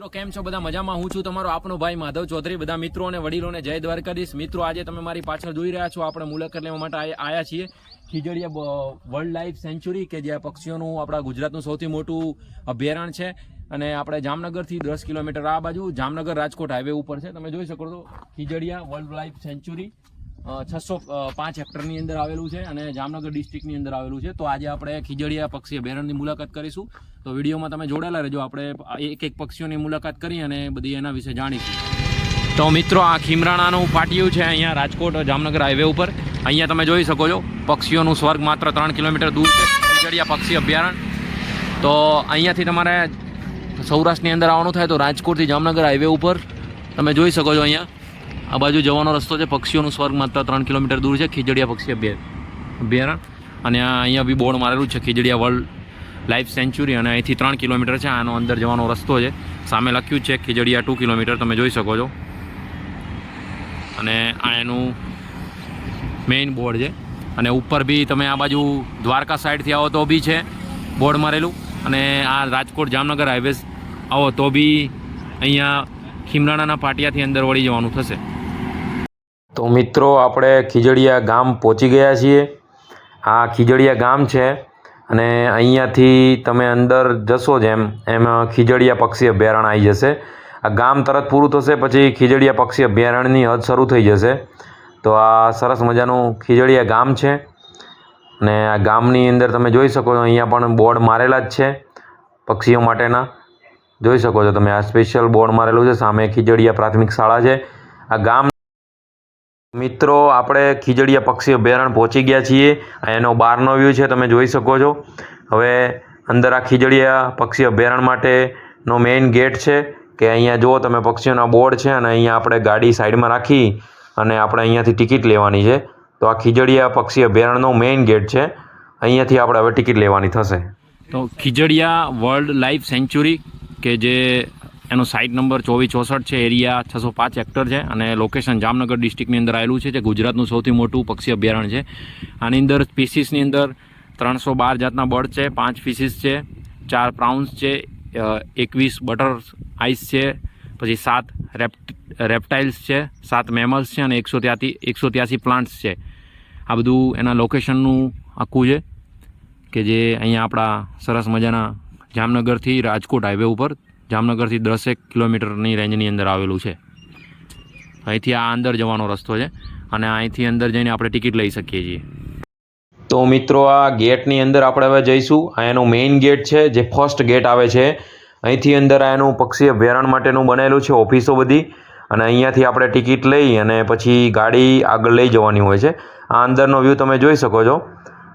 મિત્રો, કેમ છો? બધા મજામાં? હું છું તમારો આપનો ભાઈ માધવ ચૌધરી. બધા મિત્રો અને વડીલોને જય દ્વારકાધીશ. મિત્રો, આજે તમે મારી પાછળ જોઈ રહ્યા છો. આપણે મુલાકાત લેવા માટે આવ્યા છીએ. ખીજડીયા વર્લ્ડ લાઈફ સેન્ચુરી કે જ્યાં પક્ષીઓનું આપણા ગુજરાતનું સૌથી મોટું અભયારણ્ય છે. અને આપણે જામનગરથી દસ કિલોમીટર આ બાજુ જામનગર રાજકોટ હાઈવે ઉપર છે. તમે જોઈ શકો છો, ખીજડીયા વર્લ્ડ લાઈફ સેન્ચુરી છસો પાંચ હેક્ટરની અંદર આવેલું છે અને જામનગર ડિસ્ટ્રિક્ટની અંદર આવેલું છે. તો આજે આપણે ખીજડીયા પક્ષી અભયારણ્યની મુલાકાત કરીશું. તો વિડીયોમાં તમે જોડેલા રહેજો. આપણે એક એક પક્ષીઓની મુલાકાત કરી અને બધી એના વિશે જાણીશું. તો મિત્રો, આ ખીમરાણાનું પાટિયું છે અહીંયા રાજકોટ જામનગર હાઈવે ઉપર. અહીંયા તમે જોઈ શકો છો, પક્ષીઓનું સ્વર્ગ માત્ર ત્રણ કિલોમીટર દૂર છે. ખીજડીયા પક્ષી અભયારણ્ય તો અહીંયાથી તમારે સૌરાષ્ટ્રની અંદર આવવાનું થાય તો રાજકોટથી જામનગર હાઈવે ઉપર. તમે જોઈ શકો છો અહીંયા. આ બાજુ જવાનો રસ્તો છે, પક્ષીઓનું સ્વર્ગ માત્ર ત્રણ કિલોમીટર દૂર છે, ખીજડીયા પક્ષી અભ્યા અભયારણ્ય અને અહીંયા બી બોર્ડ મારેલું છે, ખીજડીયા વર્લ્ડ લાઈફ સેન્ચુરી અને અહીંથી ત્રણ કિલોમીટર છે, આનો અંદર જવાનો રસ્તો છે. સામે લખ્યું છે, ખીજડીયા ટુ કિલોમીટર, તમે જોઈ શકો છો. અને આ એનું મેઇન બોર્ડ છે. અને ઉપર બી તમે આ બાજુ દ્વારકા સાઈડથી આવો તો બી છે બોર્ડ મારેલું. અને આ રાજકોટ જામનગર હાઈવે આવો તો બી અહીંયા ખીમરાણાના પાટિયાથી અંદર વળી જવાનું થશે. તો મિત્રો, આપણે ખીજડીયા ગામ પહોંચી ગયા છીએ. આ ખીજડીયા ગામ છે અને અહીંયાથી તમે અંદર જશો જેમ, એમ ખીજડીયા પક્ષી અભયારણ્ય આવી જશે. આ ગામ તરત પૂરું થશે, પછી ખીજડીયા પક્ષી અભયારણ્યની હદ શરૂ થઈ જશે. તો આ સરસ મજાનું ખીજડીયા ગામ છે અને આ ગામની અંદર તમે જોઈ શકો છો, અહીંયા પણ બોર્ડ મારેલા જ છે પક્ષીઓ માટેના. જોઈ શકો છો તમે, આ સ્પેશિયલ બોર્ડ મારેલું છે, સામે ખીજડીયા પ્રાથમિક શાળા છે. આ ગામ મિત્રો, આપણે ખીજડીયા પક્ષી અભયારણ્ય પહોંચી ગયા છીએ. એનો બહારનો વ્યૂ છે, તમે જોઈ શકો છો. હવે અંદર આ ખીજડીયા પક્ષી અભયારણ્ય માટેનો મેઇન ગેટ છે કે અહીંયા જુઓ તમે, પક્ષીઓના બોર્ડ છે અને અહીંયા આપણે ગાડી સાઈડમાં રાખી અને આપણે અહીંયાથી ટિકિટ લેવાની છે. તો આ ખીજડીયા પક્ષી અભયારણ્યનો મેઇન ગેટ છે. અહીંયાથી આપણે હવે ટિકિટ લેવાની થશે. તો ખીજડીયા વર્લ્ડ લાઈફ સેન્ચુરી કે જે એનો સાઇટ નંબર ચોવીસ ચોસઠ છે એરિયા છસો પાંચ હેક્ટર છે અને લોકેશન જામનગર ડિસ્ટ્રિક્ટની અંદર આવેલું છે, જે ગુજરાતનું સૌથી મોટું પક્ષી અભયારણ્ય છે. આની અંદર સ્પીસીસની અંદર ત્રણસો બાર જાતના બર્ડ છે, પાંચ ફિશિસ છે, ચાર પ્રાઉન્સ છે એકવીસ બટર આઈસ છે, પછી સાત રેપ્ટ રેપ્ટાઇલ્સ છે, સાત મેમલ્સ છે અને એકસો ત્યાંથી, એકસો ત્યાસી પ્લાન્ટ્સ છે. આ બધું એના લોકેશનનું આખું છે, કે જે અહીંયા આપણા સરસ મજાના જામનગરથી રાજકોટ હાઈવે ઉપર જામનગરથી દસેક કિલોમીટરની રેન્જની અંદર આવેલું છે. અહીંથી આ અંદર જવાનો રસ્તો છે અને અહીંથી અંદર જઈને આપણે ટિકિટ લઈ શકીએ છીએ. તો મિત્રો, આ ગેટની અંદર આપણે હવે જઈશું. આ એનો મેઇન ગેટ છે, જે ફર્સ્ટ ગેટ આવે છે. અહીંથી અંદર આ એનું પક્ષી અભયારણ્ય માટેનું બનેલું છે, ઓફિસો બધી. અને અહીંયાથી આપણે ટિકિટ લઈ અને પછી ગાડી આગળ લઈ જવાની હોય છે. આ અંદરનો વ્યૂ તમે જોઈ શકો છો.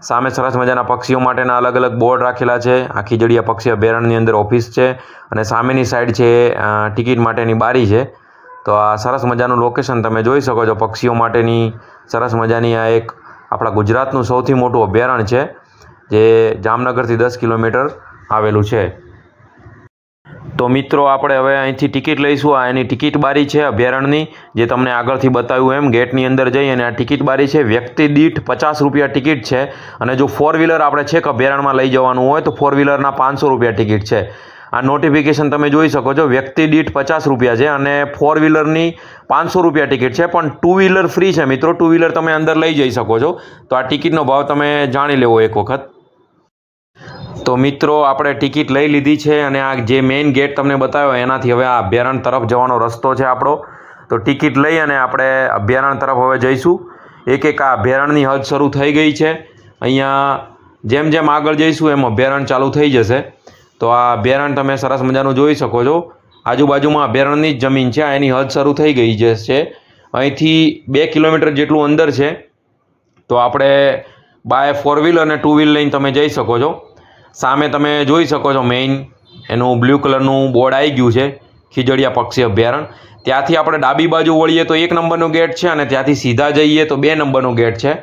સામે સરસ મજાના પક્ષીઓ માટેના અલગ અલગ બોર્ડ રાખેલા છે. આ ખીજડીયા પક્ષી અભયારણ્યની અંદર ઓફિસ છે અને સામેની સાઈડ છે ટિકિટ માટેની બારી છે. તો આ સરસ મજાનું લોકેશન તમે જોઈ શકો છો. પક્ષીઓ માટેની સરસ મજાની આ એક આપણા ગુજરાતનું સૌથી મોટું અભયારણ્ય છે, જે જામનગરથી દસ કિલોમીટર આવેલું છે. તો મિત્રો, આપણે હવે અહીંથી ટિકિટ લઈશું. આ એની ટિકિટ બારી છે અભયારણ્યની, જે તમને આગળથી બતાવ્યું એમ. ગેટની અંદર જઈ અને આ ટિકિટ બારી છે. વ્યક્તિ દીઠ પચાસ રૂપિયા ટિકિટ છે. અને જો ફોર વ્હીલર આપણે છેક અભયારણ્યમાં લઈ જવાનું હોય, તો ફોર વ્હીલરના પાંચસો રૂપિયા ટિકિટ છે. આ નોટિફિકેશન તમે જોઈ શકો છો. વ્યક્તિ દીઠ પચાસ રૂપિયા છે અને ફોર વ્હીલરની પાંચસો રૂપિયા ટિકિટ છે. પણ ટુ વ્હીલર ફ્રી છે મિત્રો. ટુ વ્હીલર તમે અંદર લઈ જઈ શકો છો. તો આ ટિકિટનો ભાવ તમે જાણી લેવો એક વખત. તો મિત્રો, આપણે ટિકિટ લઈ લીધી છે અને આ જે મેઇન ગેટ તમને બતાવ્યો, એનાથી હવે આ અભયારણ્ય તરફ જવાનો રસ્તો છે આપણો. તો ટિકિટ લઈ અને આપણે અભયારણ્ય તરફ હવે જઈશું. એક એક આ અભયારણ્યની હદ શરૂ થઈ ગઈ છે. અહીંયા જેમ જેમ આગળ જઈશું, એમ અભયારણ્ય ચાલુ થઈ જશે. તો આ અભયારણ્ય તમે સરસ મજાનું જોઈ શકો છો. આજુબાજુમાં અભયારણ્યની જ જમીન છે એની હદ શરૂ થઈ ગઈ જે છે. અહીંથી બે કિલોમીટર જેટલું અંદર છે. તો આપણે બાય ફોર વ્હીલ અને ટુ વ્હીલ લઈને તમે જઈ શકો છો. સામે તમે જોઈ શકો છો મેઇન એનું બ્લુ કલરનું બોર્ડ આવી ગયું છે. ખીજડીયા પક્ષી અભયારણ્ય ત્યાંથી આપણે ડાબી બાજુ વળીએ તો એક નંબરનો ગેટ છે અને ત્યાંથી સીધા જઈએ તો બે નંબરનો ગેટ છે.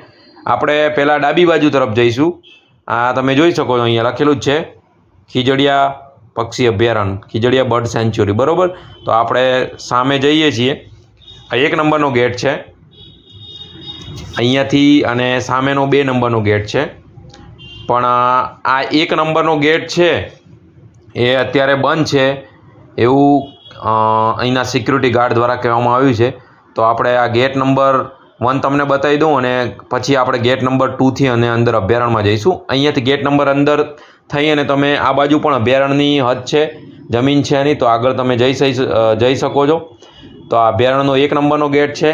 આપણે પહેલાં ડાબી બાજુ તરફ જઈશું. આ તમે જોઈ શકો છો અહીંયા લખેલું જ છે. ખીજડીયા પક્ષી અભયારણ્ય ખીજડીયા બર્ડ સેન્ચ્યુરી બરાબર? તો આપણે સામે જઈએ છીએ. આ એક નંબરનો ગેટ છે. અહીંયાથી અને સામેનો બે નંબરનો ગેટ છે. પણ આ એક નંબરનો ગેટ છે, એ અત્યારે બંધ છે, એવું અહીંના સિક્યુરિટી ગાર્ડ દ્વારા કહેવામાં આવ્યું છે. તો આપણે આ ગેટ નંબર વન તમને બતાવી દઉં અને પછી આપણે ગેટ નંબર ટુથી અને અંદર અભયારણ્યમાં જઈશું. અહીંયાથી ગેટ નંબર અંદર થઈ અને તમે આ બાજુ પણ અભયારણ્યની હદ છે, જમીન છે એની, તો આગળ તમે જઈ જઈ શકો છો. તો આ અભયારણ્યનો એક નંબરનો ગેટ છે.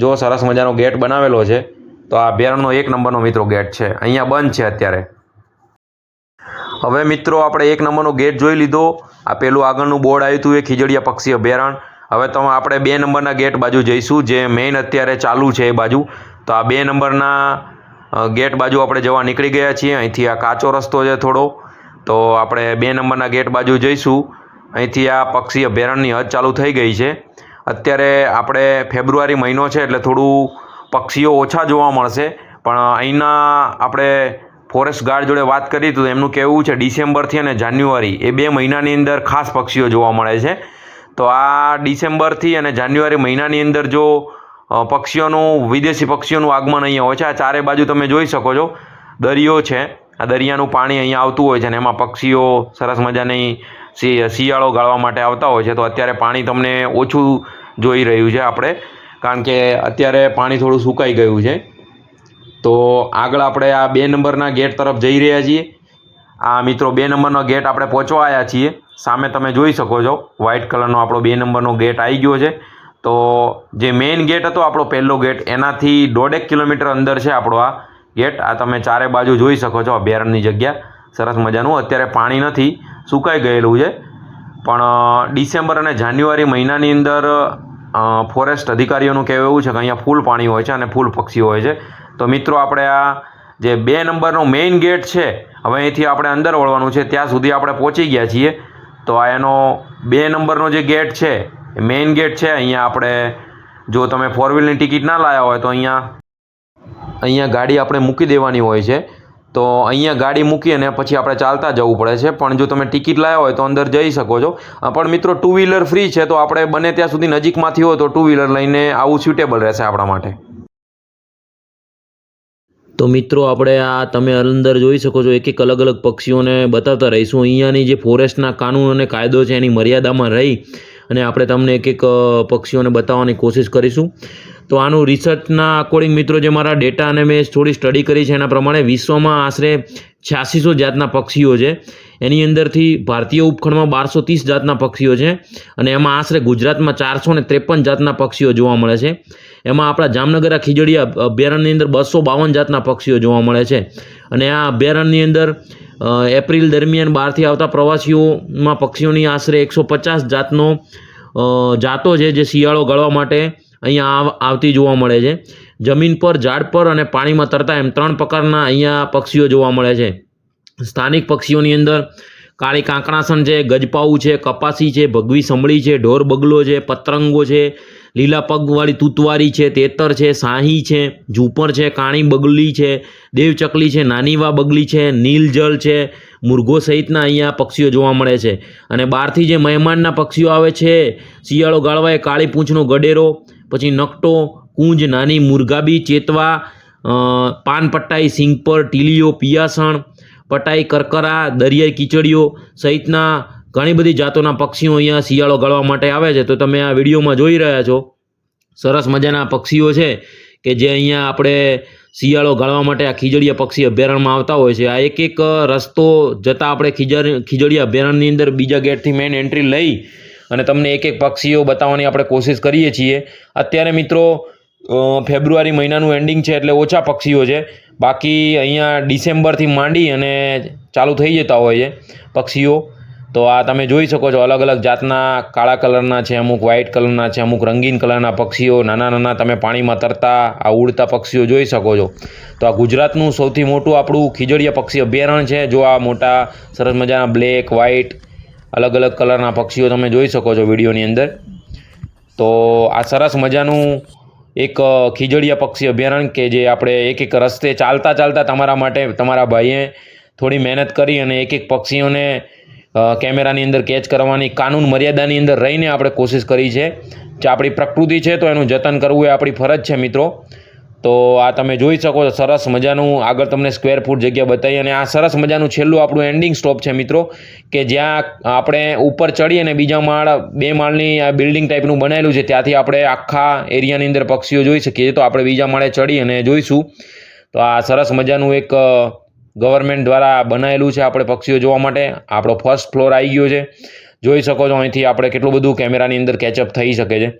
જો સરસ મજાનો ગેટ બનાવેલો છે તો આ અભયારણ્યનો એક નંબરનો મિત્રો ગેટ છે. અહીંયા બંધ છે અત્યારે. હવે મિત્રો આપણે એક નંબરનો ગેટ જોઈ લીધો. આ પેલું આગળનું બોર્ડ આવ્યું હતું એ ખીજડીયા પક્ષી અભયારણ્ય હવે તો આપણે બે નંબરના ગેટ બાજુ જઈશું. જે મેઇન અત્યારે ચાલુ છે એ બાજુ. તો આ બે નંબરના ગેટ બાજુ આપણે જવા નીકળી ગયા છીએ. અહીંથી આ કાચો રસ્તો છે થોડો. તો આપણે બે નંબરના ગેટ બાજુ જઈશું. અહીંથી આ પક્ષી અભયારણ્યની હદ ચાલુ થઈ ગઈ છે. અત્યારે આપણે ફેબ્રુઆરી મહિનો છે એટલે થોડું પક્ષીઓ ઓછા જોવા મળશે. પણ અહીંના આપણે ફોરેસ્ટ ગાર્ડ જોડે વાત કરી તો એમનું કહેવું છે ડિસેમ્બરથી અને જાન્યુઆરી એ બે મહિનાની અંદર ખાસ પક્ષીઓ જોવા મળે છે. તો આ ડિસેમ્બરથી અને જાન્યુઆરી મહિનાની અંદર જો પક્ષીઓનું, વિદેશી પક્ષીઓનું આગમન અહીંયા હોય છે. આ ચારે બાજુ તમે જોઈ શકો છો. દરિયો છે. આ દરિયાનું પાણી અહીંયા આવતું હોય છે અને એમાં પક્ષીઓ સરસ મજાની શિયાળો ગાળવા માટે આવતા હોય છે. તો અત્યારે પાણી તમને ઓછું જોઈ રહ્યું છે આપણે. કારણ કે અત્યારે પાણી થોડું સુકાઈ ગયું છે. તો આગળ આપણે આ બે નંબરના ગેટ તરફ જઈ રહ્યા છીએ. આ મિત્રો બે નંબરનો ગેટ આપણે પહોંચવા આવ્યા છીએ. સામે તમે જોઈ શકો છો વ્હાઇટ કલરનો આપણો બે નંબરનો ગેટ આવી ગયો છે. તો જે મેઇન ગેટ હતો આપણો પહેલો ગેટ, એનાથી દોઢેક કિલોમીટર અંદર છે આપણો આ ગેટ. આ તમે ચારે બાજુ જોઈ શકો છો અભયારણ્યની જગ્યા. સરસ મજાનું. અત્યારે પાણી નથી, સુકાઈ ગયેલું છે. પણ ડિસેમ્બર અને જાન્યુઆરી મહિનાની અંદર ફોરેસ્ટ અધિકારીઓનું કહેવું એવું છે કે અહીંયા ફૂલ પાણી હોય છે અને ફૂલ પક્ષીઓ હોય છે. તો મિત્રો, આપણે આ જે બે નંબરનો મેઇન ગેટ છે, હવે અહીંથી આપણે અંદર વળવાનું છે, ત્યાં સુધી આપણે પહોંચી ગયા છીએ. તો આ એનો બે નંબરનો જે ગેટ છે, એ મેઇન ગેટ છે. અહીંયા આપણે, જો તમે ફોર વ્હીલની ટિકિટ ના લાવ્યા હોય તો અહીંયા અહીંયા ગાડી આપણે મૂકી દેવાની હોય છે. તો અહીંયા ગાડી મૂકી અને પછી આપણે ચાલતા જવું પડે છે. પણ જો તમે ટિકિટ લાવ્યા હોય તો અંદર જઈ શકો છો. પણ મિત્રો ટુ વ્હીલર ફ્રી છે, તો આપણે બને ત્યાં સુધી નજીકમાંથી હોય તો ટુ વ્હીલર લઈને આવું સ્યુટેબલ રહેશે આપણા માટે. તો મિત્રો, આપણે આ તમે અંદર જોઈ શકો છો એક એક અલગ અલગ પક્ષીઓને બતાવતા રહીશું. અહીંયાની જે ફોરેસ્ટના કાનૂન અને કાયદો છે, એની મર્યાદામાં રહી અને આપણે તમને એક એક પક્ષીઓને બતાવવાની કોશિશ કરીશું. તો આનું રિસર્ચના અકોર્ડિંગ મિત્રો જે મારા ડેટા અને મેં થોડી સ્ટડી કરી છે, એના પ્રમાણે વિશ્વમાં આશરે છ્યાસીસો જાતના પક્ષીઓ છે. એની અંદરથી ભારતીય ઉપખંડમાં બારસો ત્રીસ જાતના પક્ષીઓ છે અને એમાં આશરે ગુજરાતમાં ચારસો ને ત્રેપન જાતના પક્ષીઓ જોવા મળે છે. એમાં આપણા જામનગર આ ખીજડીયા અભયારણ્યની અંદર બસો બાવન જાતના પક્ષીઓ જોવા મળે છે. અને આ અભયારણ્યની અંદર એપ્રિલ દરમિયાન બહારથી આવતા પ્રવાસીઓમાં પક્ષીઓની આશરે એકસો પચાસ જાતનો જાતો છે જે શિયાળો ગાળવા માટે અહીંયા આવ- આવતી જોવા મળે છે. જમીન પર, ઝાડ પર અને પાણીમાં તરતા એમ ત્રણ પ્રકારના અહીંયા પક્ષીઓ જોવા મળે છે. સ્થાનિક પક્ષીઓની અંદર કાળી કાંકણાસન છે, ગજપાઉ છે, કપાસી છે, ભગવી સમળી છે, ઢોર બગલો છે, પતરંગો છે, લીલા પગવાળી તુતવારી છે, તેતર છે, સાહી છે, ઝૂપર છે, કાણી બગલી છે, દેવચકલી છે, નાનીવા બગલી છે, નીલજળ છે મુરઘો સહિતના અહીંયા પક્ષીઓ જોવા મળે છે. અને બહારથી જે મહેમાનના પક્ષીઓ આવે છે, શિયાળો ગાળવા એ કાળી પૂંછનો ગડેરો પછી નકટો કુંજ નાની મુરગાબી ચેતવા અ, પાનપટ્ટાઈ સિંગપર ટીલીઓ પિયાસણ પટાઈ કરકરા દરિયાઈ કીચડીઓ સહિતના ઘણી બધી જાતોના પક્ષીઓ અહીંયા શિયાળો ગાળવા માટે આવે છે. તો તમે આ વિડીયોમાં જોઈ રહ્યા છો. સરસ મજાના પક્ષીઓ છે કે જે અહીંયા આપણે શિયાળો ગાળવા માટે આ ખીજડીયા પક્ષી અભયારણ્યમાં આવતા હોય છે. આ એક એક રસ્તો જતાં આપણે ખીજર ખીજડીયા અભયારણ્યની અંદર બીજા ગેટથી મેઇન એન્ટ્રી લઈ અને તમને એક એક પક્ષીઓ બતાવવાની આપણે કોશિશ કરીએ છીએ. અત્યારે મિત્રો ફેબ્રુઆરી મહિનાનું એન્ડિંગ છે એટલે ઓછા પક્ષીઓ છે. બાકી અહીંયા ડિસેમ્બરથી માંડી અને ચાલુ થઈ જતા હોય છે પક્ષીઓ. તો આ તમે જોઈ શકો છો અલગ અલગ જાતના કાળા કલરના છે, અમુક વ્હાઇટ કલરના છે, અમુક રંગીન કલરના પક્ષીઓ, નાના નાના તમે પાણીમાં તરતા આ ઉડતા પક્ષીઓ જોઈ શકો છો. તો આ ગુજરાતનું સૌથી મોટું આપણું ખીજડીયા પક્ષી અભયારણ્ય છે. જો આ મોટા સરસ મજાના બ્લેક વ્હાઇટ અલગ અલગ કલરના પક્ષીઓ તમે જોઈ શકો છો વિડીયોની અંદર. તો આ સરસ મજાનું એક ખીજડીયા પક્ષી અભયારણ્ય કે જે આપણે એક એક રસ્તે ચાલતા ચાલતા તમારા માટે તમારા ભાઈએ થોડી મહેનત કરી અને એક એક પક્ષીઓને કેમેરાની અંદર કેચ કરવાની કાનૂન મર્યાદાની અંદર રહીને આપણે કોશિશ કરી છે. જે આપણી પ્રકૃતિ છે તો એનું જતન કરવું એ આપણી ફરજ છે મિત્રો. તો આ તમે જોઈ શકો છો, સરસ મજાનું આગળ તમને સ્ક્વેર ફૂટ જગ્યા બતાવી અને આ સરસ મજાનું છેલ્લું આપણું એન્ડિંગ સ્ટોપ છે મિત્રો, કે જ્યાં આપણે ઉપર ચડી અને બીજા માળ, બે માળની આ બિલ્ડિંગ ટાઈપનું બનાવેલું છે, ત્યાંથી આપણે આખા એરિયાની અંદર પક્ષીઓ જોઈ શકીએ છીએ. તો આપણે બીજા માળે ચડી અને જોઈશું. તો આ સરસ મજાનું એક ગવર્મેન્ટ દ્વારા બનાવેલું છે આપણે પક્ષીઓ જોવા માટે. આપણો ફર્સ્ટ ફ્લોર આવી ગયો છે. જોઈ શકો છો, અહીંથી આપણે કેટલું બધું કેમેરાની અંદર કેચઅપ થઈ શકે છે.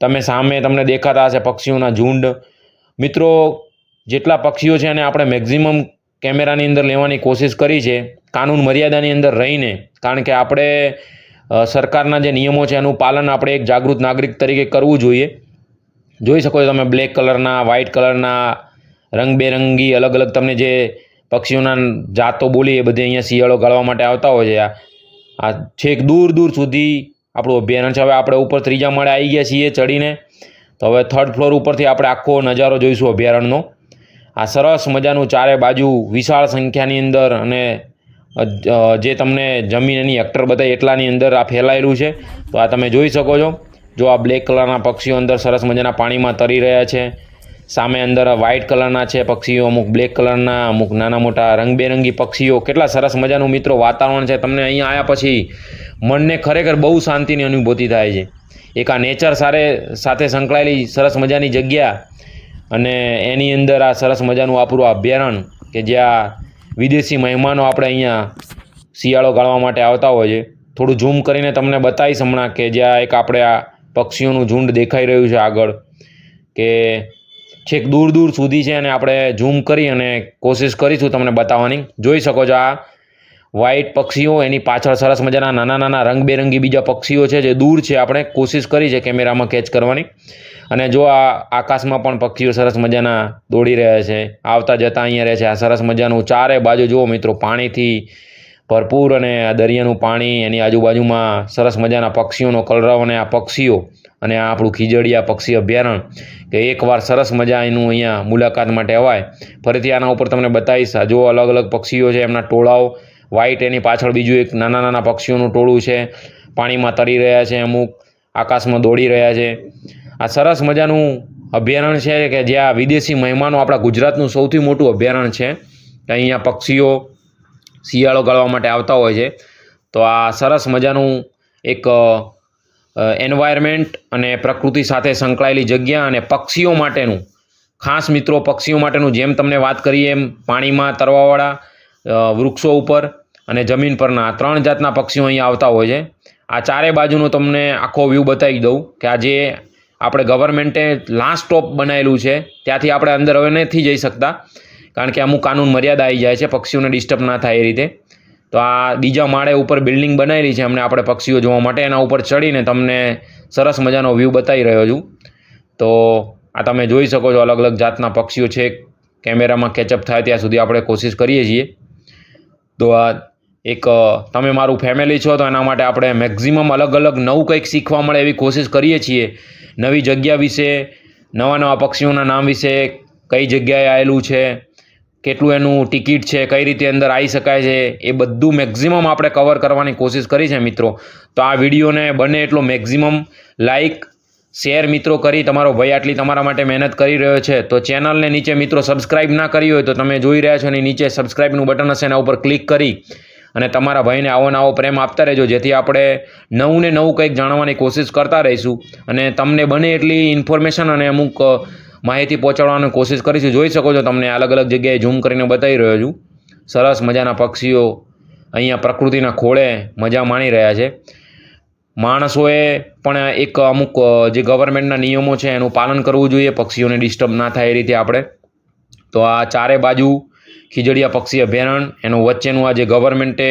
તમે સામે તમને દેખાતા હશે પક્ષીઓના ઝુંડ. મિત્રો, જેટલા પક્ષીઓ છે એને આપણે મેક્ઝિમમ કેમેરાની અંદર લેવાની કોશિશ કરી છે, કાનૂન મર્યાદાની અંદર રહીને, કારણ કે આપણે સરકારના જે નિયમો છે એનું પાલન આપણે એક જાગૃત નાગરિક તરીકે કરવું જોઈએ. જોઈ શકો છો તમે બ્લેક કલરના, વ્હાઇટ કલરના, રંગબેરંગી અલગ અલગ તમને જે પક્ષીઓના જાતો બોલી એ બધી અહીંયા શિયાળો ગાળવા માટે આવતા હોય છે. આ છેક દૂર દૂર સુધી આપણું અભયારણ્ય છે. હવે આપણે ઉપર ત્રીજા માળે આવી ગયા છીએ ચડીને. તો હવે થર્ડ ફ્લોર ઉપરથી આપણે આખો નજારો જોઈશું અભયારણ્યનો. આ સરસ મજાનું ચારે બાજુ વિશાળ સંખ્યાની અંદર અને જે તમને જમીન એની હેક્ટર બતાવી એટલાની અંદર આ ફેલાયેલું છે. તો આ તમે જોઈ શકો છો. જો આ બ્લેક કલરના પક્ષીઓ અંદર સરસ મજાના પાણીમાં તરી રહ્યા છે. સામે અંદર વ્હાઇટ કલરના છે પક્ષીઓ, અમુક બ્લેક કલરના, અમુક નાના મોટા રંગબેરંગી પક્ષીઓ. કેટલા સરસ મજાનું મિત્રો વાતાવરણ છે. તમને અહીંયા આવ્યા પછી મનને ખરેખર બહુ શાંતિની અનુભૂતિ થાય છે. એક આ નેચર સારે સાથે સંકળાયેલી સરસ મજાની જગ્યા અને એની અંદર આ સરસ મજાનું આપણું અભયારણ્ય કે જ્યાં વિદેશી મહેમાનો આપણે અહીંયા શિયાળો ગાળવા માટે આવતા હોય છે. થોડું ઝૂમ કરીને તમને બતાવીશ હમણાં કે જ્યાં એક આપણે આ પક્ષીઓનું ઝુંડ દેખાઈ રહ્યું છે આગળ કે છેક દૂર દૂર સુધી છે અને આપણે ઝૂમ કરી અને કોશિશ કરીશું તમને બતાવવાની. જોઈ શકો છો આ વ્હાઇટ પક્ષીઓ, એની પાછળ સરસ મજાના નાના નાના રંગબેરંગી બીજા પક્ષીઓ છે, જે દૂર છે. આપણે કોશિશ કરી છે કેમેરામાં કેચ કરવાની. અને જો આ આકાશમાં પણ પક્ષીઓ સરસ મજાના દોડી રહ્યા છે, આવતા જતા અહીંયા રહે છે. આ સરસ મજાનું ચારે બાજુ જુઓ મિત્રો, પાણીથી ભરપૂર અને આ દરિયાનું પાણી, એની આજુબાજુમાં સરસ મજાના પક્ષીઓનો કલરવ અને આ પક્ષીઓ અને આ આપણું ખીજડીયા પક્ષી અભયારણ્ય કે એકવાર સરસ મજા એનું અહીંયા મુલાકાત માટે અવાય. ફરીથી આના ઉપર તમને બતાવીશ. જો અલગ અલગ પક્ષીઓ છે, એમના ટોળાઓ વ્હાઇટ એની પાછળ બીજું એક નાના નાના પક્ષીઓનું ટોળું છે. પાણીમાં તરી રહ્યા છે અમુક, આકાશમાં દોડી રહ્યા છે. આ સરસ મજાનું અભયારણ્ય છે કે જ્યાં વિદેશી મહેમાનો આપણા ગુજરાતનું સૌથી મોટું અભયારણ્ય છે. અહીંયા પક્ષીઓ શિયાળો ગાળવા માટે આવતા હોય છે. તો આ સરસ મજાનું એક એન્વાયરમેન્ટ અને પ્રકૃતિ સાથે સંકળાયેલી જગ્યા અને પક્ષીઓ માટેનું, ખાસ મિત્રો પક્ષીઓ માટેનું જેમ તમને વાત કરીએ એમ પાણીમાં તરવાવાળા વૃક્ષો ઉપર અને જમીન પરના ત્રણ જાતના પક્ષીઓ અહીંયા આવતા હોય છે. આ ચારે બાજુનો તમને આખો વ્યૂ બતાવી દઉં કે આ જે આપણે ગવર્મેન્ટે લાસ્ટ સ્ટોપ બનાવેલું છે, ત્યાંથી આપણે અંદર હવે નથી જઈ શકતા, કારણ કે અમુક કાનૂન મર્યાદા આવી જાય છે, પક્ષીઓને ડિસ્ટર્બ ના થાય એ રીતે. તો આ બીજા માળે ઉપર બિલ્ડિંગ બનાવેલી છે, અમને આપણે પક્ષીઓ જોવા માટે, એના ઉપર ચડીને તમને સરસ મજાનો વ્યૂ બતાવી રહ્યો છું. તો આ તમે જોઈ શકો છો અલગ અલગ જાતના પક્ષીઓ છે, કેમેરામાં કેચઅપ થાય ત્યાં સુધી આપણે કોશિશ કરીએ છીએ. તો આ એક તમે મારું ફેમિલી છો તો એના માટે આપણે મેક્ઝિમમ અલગ અલગ નવું કંઈક શીખવા મળે એવી કોશિશ કરીએ છીએ. નવી જગ્યા વિશે, નવા નવા પક્ષીઓના નામ વિશે કઈ જગ્યાએ આવેલું છે, કેટલું એનું ટિકિટ છે, કઈ રીતે અંદર આવી શકાય છે, એ બધું મેક્ઝિમમ આપણે કવર કરવાની કોશિશ કરી છે મિત્રો. તો આ વિડીયોને બને એટલો મેક્ઝિમમ લાઈક શેર મિત્રો કરી, તમારો ભાઈ આટલી તમારા માટે મહેનત કરી રહ્યો છે, તો ચેનલને નીચે મિત્રો સબસ્ક્રાઇબ ના કરી હોય તો તમે જોઈ રહ્યા છો એની નીચે સબસ્ક્રાઇબનું બટન હશે એના ઉપર ક્લિક કરી અને તમારા ભાઈને આવો નવો પ્રેમ આપતા રહેજો, જેથી આપણે નવું ને નવું કંઈક જાણવાની કોશિશ કરતા રહીશું. અને તમને બને એટલી ઇન્ફોર્મેશન અને અમુક માહિતી પહોંચાડવાની કોશિશ કરીશું. જોઈ શકો છો તમને અલગ અલગ જગ્યાએ ઝૂમ કરીને બતાવી રહ્યો છું. સરસ મજાના પક્ષીઓ અહીંયા પ્રકૃતિના ખોળે મજા માણી રહ્યા છે. માણસોએ પણ એક અમુક જે ગવર્મેન્ટના નિયમો છે એનું પાલન કરવું જોઈએ, પક્ષીઓને ડિસ્ટર્બ ના થાય એ રીતે આપણે. તો આ ચારે બાજુ ખીજડીયા પક્ષી અભયારણ્ય, એનું વચ્ચેનું આ જે ગવર્મેન્ટે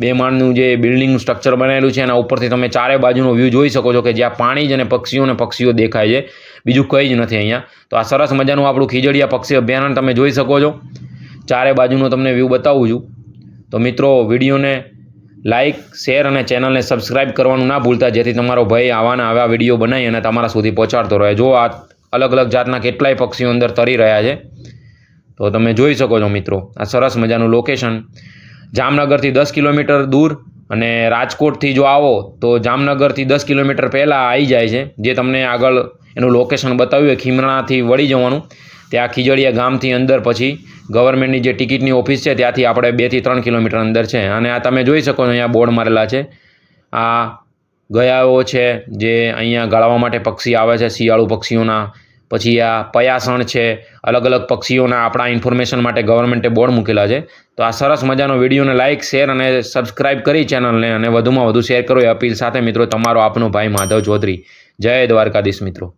બે માળનું જે બિલ્ડિંગનું સ્ટ્રક્ચર બનાવેલું છે, એના ઉપરથી તમે ચારે બાજુનો વ્યૂ જોઈ શકો છો કે જ્યાં પાણી જ અને પક્ષીઓ અને પક્ષીઓ દેખાય છે. બીજું કંઈ જ નથી અહીંયા. તો આ સરસ મજાનું આપણું ખીજડીયા પક્ષી અભયારણ્ય તમે જોઈ શકો છો. ચારે બાજુનો તમને વ્યૂ બતાવું છું. તો મિત્રો, વિડીયોને લાઇક શેર અને ચેનલને સબસ્ક્રાઇબ કરવાનું ના ભૂલતા, જેથી તમારો ભાઈ આવાના આવા વીડિયો બનાવી અને તમારા સુધી પહોંચાડતો રહે. જો આ અલગ અલગ જાતના કેટલાય પક્ષીઓ અંદર તરી રહ્યા છે, તો તમે જોઈ શકો છો મિત્રો, આ સરસ મજાનું લોકેશન જામનગરથી દસ કિલોમીટર દૂર અને રાજકોટથી જો આવો, તો જામનગરથી દસ કિલોમીટર પહેલાં આવી જાય છે. જે તમને આગળ એનું લોકેશન બતાવ્યું ખીમણાથી વળી જવાનું. ત્યાં ખીજડીયા ગામથી અંદર પછી ગવર્મેન્ટની જે ટિકિટની ઓફિસ છે, ત્યાંથી આપણે બેથી ત્રણ કિલોમીટર અંદર છે. અને આ તમે જોઈ શકો છો, અહીંયા બોર્ડ મારેલા છે. આ ગયાઓ છે, જે અહીંયા ગાળવા માટે પક્ષી આવે છે, શિયાળુ પક્ષીઓના. પછી આ પયાસણ છે અલગ અલગ પક્ષીઓના આપણા ઇન્ફોર્મેશન માટે ગવર્મેન્ટે બોર્ડ મૂકેલા છે. તો આ સરસ મજાનો વિડીયોને લાઇક શેર અને સબસ્ક્રાઇબ કરી ચેનલને અને વધુમાં વધુ શેર કરો. એ અપીલ સાથે મિત્રો, તમારો આપનો ભાઈ માધવ ચૌધરી. જય દ્વારકાધીશ મિત્રો.